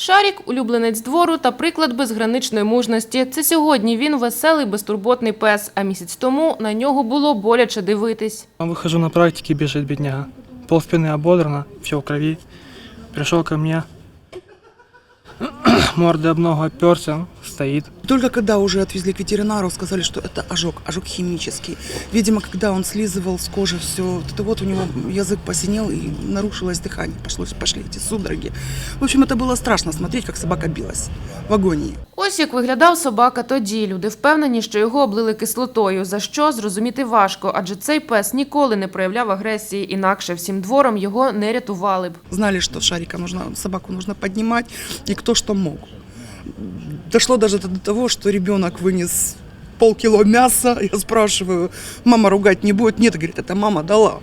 Шарік улюбленець двору та приклад безграничної мужності. Це сьогодні він веселий, безтурботний пес, а місяць тому на нього було боляче дивитись. Выхожу на практике, бежит бедняга. Пол спины ободрано, все в крови. Пришел ко мне, морды об ногу оперся, стоит. Только когда уже отвезли к ветеринару, сказали, что это ожог, ожог химический. Видимо, когда он слизывал с кожи все, вот это вот у него язык посинел и нарушилось дыхание, пошло, пошли эти судороги. В общем, это было страшно смотреть, как собака билась в агонии. Ось як виглядав собака тоді. Люди впевнені, що його облили кислотою. За що зрозуміти важко, адже цей пес ніколи не проявляв агресії, інакше всім двором його не рятували б. Знали, что шарика нужно, собаку нужно поднимать, и кто что мог. Дошло даже до того, что ребенок вынес полкило мяса. Я спрашиваю, мама ругать не будет? Нет, говорит, это мама дала.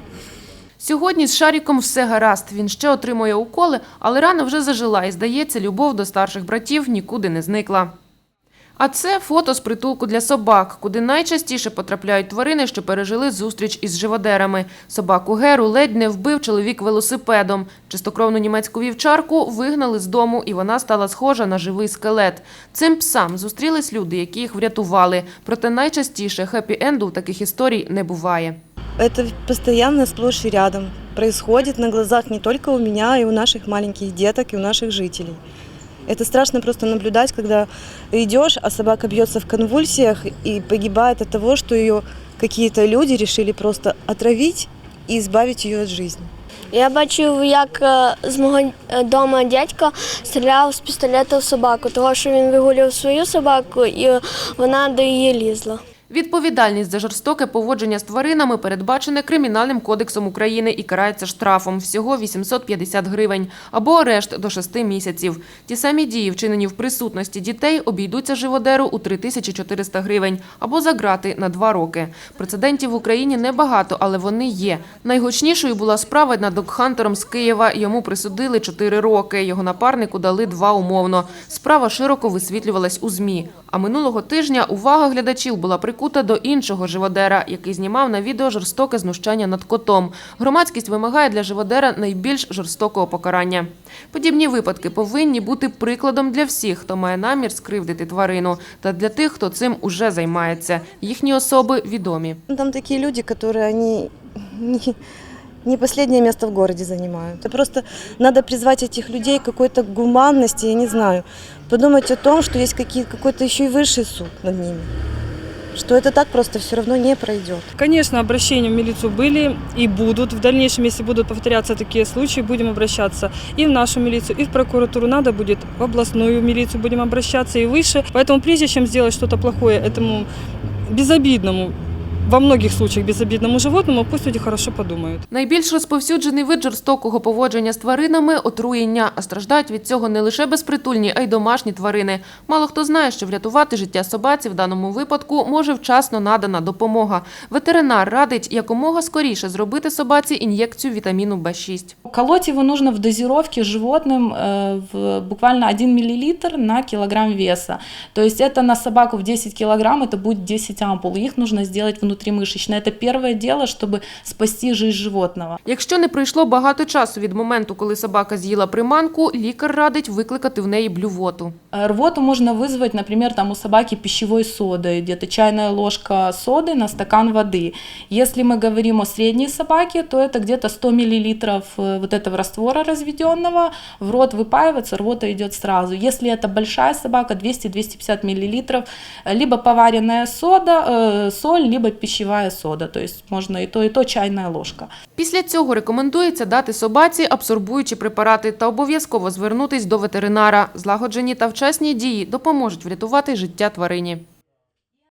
Сьогодні з Шаріком все гаразд. Він ще отримує уколи, але рана вже зажила і, здається, любов до старших братів нікуди не зникла. А це фото з притулку для собак, куди найчастіше потрапляють тварини, що пережили зустріч із живодерами. Собаку Геру ледь не вбив чоловік велосипедом. Чистокровну німецьку вівчарку вигнали з дому, і вона стала схожа на живий скелет. Цим псам зустрілись люди, які їх врятували. Проте найчастіше хеппі-енду в таких історій не буває. Это постоянно сплошь и рядом. Происходит на глазах не только у меня, и у наших маленьких деток, и у наших жителей. Это страшно просто наблюдать, когда идешь, а собака бьется в конвульсиях и погибает от того, что ее какие-то люди решили просто отравить и избавить ее от жизни. Я бачив, як е, з мого е, дома дядько стріляв з пістолета в собаку, того що він вигулював свою собаку і вона до її лізла. Відповідальність за жорстоке поводження з тваринами передбачене Кримінальним кодексом України і карається штрафом всього 850 гривень або арешт до 6 місяців. Ті самі дії, вчинені в присутності дітей, обійдуться живодеру у 3400 гривень або за грати на 2 роки. Прецедентів в Україні небагато, але вони є. Найгучнішою була справа над докхантером з Києва. Йому присудили 4 роки. Його напарнику дали 2 умовно. Справа широко висвітлювалась у ЗМІ. А минулого тижня увага глядачів була прикута до іншого живодера, який знімав на відео жорстоке знущання над котом. Громадськість вимагає для живодера найбільш жорстокого покарання. Подібні випадки повинні бути прикладом для всіх, хто має намір скривдити тварину, та для тих, хто цим уже займається. Їхні особи відомі. Ну, Там такие люди, которые они не, не последнее место в городе занимают. Это просто надо призвать этих людей к какой-то гуманности, я не знаю. Подумать о том, что есть какие, какой-то еще и высший суд над ними. Что это так просто все равно не пройдет. Конечно, обращения в милицию были и будут. В дальнейшем, если будут повторяться такие случаи, будем обращаться и в нашу милицию, и в прокуратуру. Надо будет в областную милицию будем обращаться и выше. Поэтому прежде чем сделать что-то плохое этому безобидному, во многих случаях безобидному животному, пусть люди хорошо подумают. Найбільш розповсюджений вид жорстокого поводження з тваринами – отруєння. А страждають від цього не лише безпритульні, а й домашні тварини. Мало хто знає, що врятувати життя собаці в даному випадку може вчасно надана допомога. Ветеринар радить якомога скоріше зробити собаці ін'єкцію вітаміну В6. Колоть его нужно в дозировке животным э, в буквально 1 мл на килограмм веса. То есть это на собаку в 10 килограмм, это будет 10 ампул. Их нужно сделать внутримышечно. Это первое дело, чтобы спасти жизнь животного. Якщо не пройшло багато часу від моменту, коли собака з'їла приманку, лікар радить викликати в неї блювоту. Э, Рвоту можно вызвать, например, там у собаки пищевой содой, где-то чайная ложка соды на стакан воды. Если мы говорим о средней собаке, то это где-то 100 мл э, вот этого раствора разведенного, в рот выпаивается, рвота идет сразу. Если это большая собака, 200-250 мл, э, либо поваренная сода, э, соль, либо пищевая сода, то есть можно и то, и то чайная ложка. Після цього рекомендується дати собаці абсорбуючі препарати та обов'язково звернутись до ветеринара. Злагоджені та вчасні дії допоможуть врятувати життя тварині.